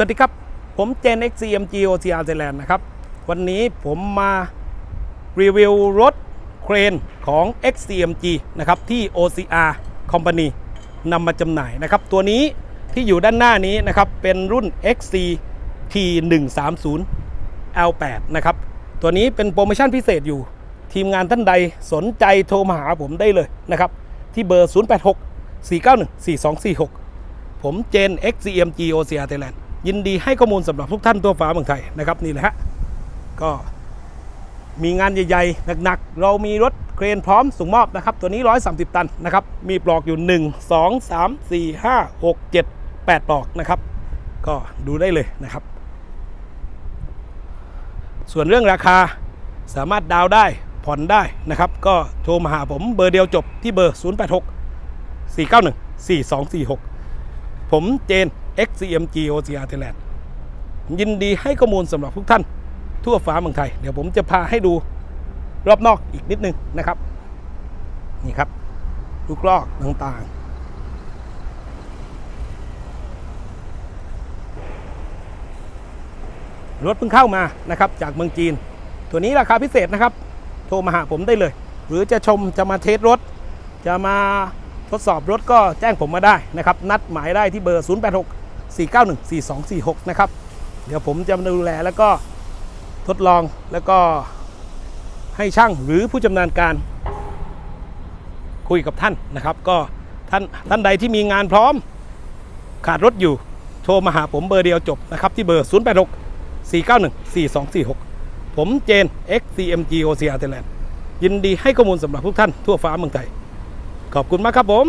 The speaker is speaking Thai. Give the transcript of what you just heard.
สวัสดีครับ ผมเจน XCMG OCR Thailand นะครับ วันนี้ผมมารีวิวรถเครนของ XCMG นะครับที่ OCR Company นำมาจำหน่ายนะครับ ตัวนี้ที่อยู่ด้านหน้านี้นะครับเป็นรุ่น XC T130 L8 นะครับ ตัวนี้เป็นโปรโมชั่นพิเศษอยู่ ทีมงานท่านใดสนใจโทรมาหาผมได้เลยนะครับ ที่เบอร์ 086 491 4246 ผมเจน XCMG OCR Thailand ยินดีให้ข้อมูลสำหรับทุกท่านตัวฟ้าเมืองไทยนะครับนี่แหละฮะก็มีงานใหญ่ๆหนักๆ เรามีรถเครนพร้อมส่งมอบนะครับ ตัวนี้ 130 ตันนะครับ มีปลอกอยู่ 1 2 3 4 5 6 7 8 ปลอกนะครับ ก็ดูได้เลยนะครับ ส่วนเรื่องราคาสามารถดาวน์ได้ผ่อนได้นะครับ ก็โทรมาหาผมเบอร์เดียวจบที่เบอร์ 086 491 4246 ผมเจน XCMG OCR Thailand ยินดีให้ข้อมูลสำหรับทุกท่าน ทั่วฟ้าเมืองไทย เดี๋ยวผมจะพาให้ดูรอบนอกอีกนิดนึงนะครับ นี่ครับ ลูกลอกต่างๆ รถเพิ่งเข้ามานะครับ จากเมืองจีน ตัวนี้ราคาพิเศษนะครับ โทรมาหาผมได้เลย หรือจะชมจะมาเทสรถ จะมาทดสอบรถก็แจ้งผมมาได้นะครับ นัดหมายได้ที่เบอร์ 086 491 4246 นะครับ เดี๋ยวผมจะมาดูแลแล้วก็ทดลองแล้วก็ให้ช่างหรือผู้ชำนาญการ คุยกับท่านนะครับ ก็ท่านท่านใดที่มีงานพร้อมขาดรถอยู่โทรมาหาผมเบอร์เดียวจบนะครับ ที่เบอร์ 086 491 4246 ผมเจน XCMG OCR Thailand ยินดีให้ข้อมูลสำหรับทุกท่านทั่วฟ้าเมืองไทย ขอบคุณมากครับผม